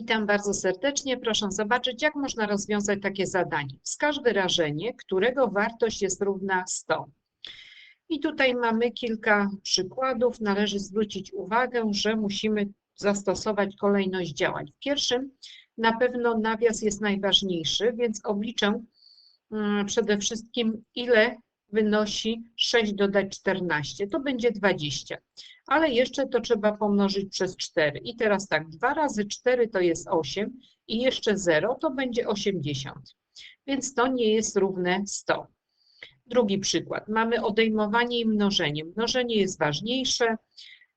Witam bardzo serdecznie. Proszę zobaczyć, jak można rozwiązać takie zadanie. Wskaż wyrażenie, którego wartość jest równa 100. I tutaj mamy kilka przykładów. Należy zwrócić uwagę, że musimy zastosować kolejność działań. W pierwszym na pewno nawias jest najważniejszy, więc obliczę mm, przede wszystkim, ile wynosi 6 dodać 14. To będzie 20 ale jeszcze to trzeba pomnożyć przez 4. I teraz tak, 2 razy 4 to jest 8 i jeszcze 0 to będzie 80. Więc to nie jest równe 100. Drugi przykład. Mamy odejmowanie i mnożenie. Mnożenie jest ważniejsze.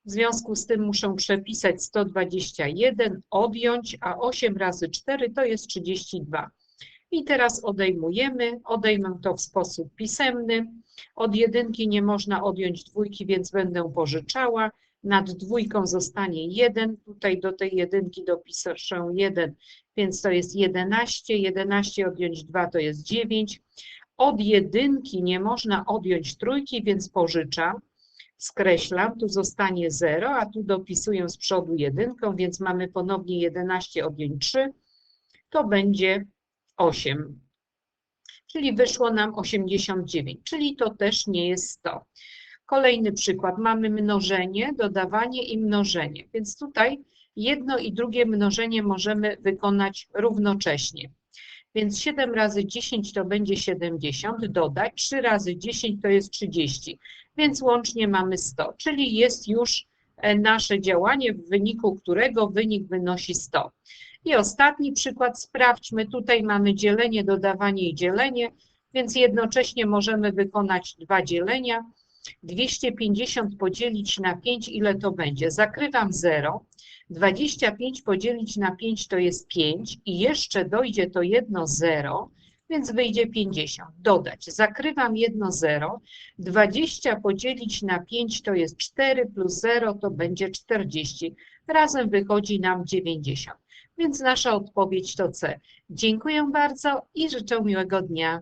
W związku z tym muszę przepisać 121, odjąć, a 8 razy 4 to jest 32. I teraz odejmujemy. Odejmę to w sposób pisemny. Od jedynki nie można odjąć dwójki, więc będę pożyczała. Nad dwójką zostanie 1. Tutaj do tej jedynki dopiszę 1, więc to jest 11. 11 odjąć 2 to jest 9. Od jedynki nie można odjąć trójki, więc pożyczam. Skreślam, tu zostanie 0, a tu dopisuję z przodu jedynką, więc mamy ponownie 11 odjąć 3. To będzie 8 czyli wyszło nam 89, czyli to też nie jest 100. Kolejny przykład, mamy mnożenie, dodawanie i mnożenie, więc tutaj jedno i drugie mnożenie możemy wykonać równocześnie. Więc 7 razy 10 to będzie 70, dodać 3 razy 10 to jest 30, więc łącznie mamy 100, czyli jest już e, nasze działanie, w wyniku którego wynik wynosi 100. I ostatni przykład, sprawdźmy, tutaj mamy dzielenie, dodawanie i dzielenie, więc jednocześnie możemy wykonać dwa dzielenia. 250 podzielić na 5, ile to będzie? Zakrywam 0. 25 podzielić na 5 to jest 5 i jeszcze dojdzie to jedno 0, więc wyjdzie 50. Dodać. Zakrywam jedno 0. 20 podzielić na 5 to jest 4 plus 0 to będzie 40. Razem wychodzi nam 90. Więc nasza odpowiedź to C. Dziękuję bardzo i życzę miłego dnia.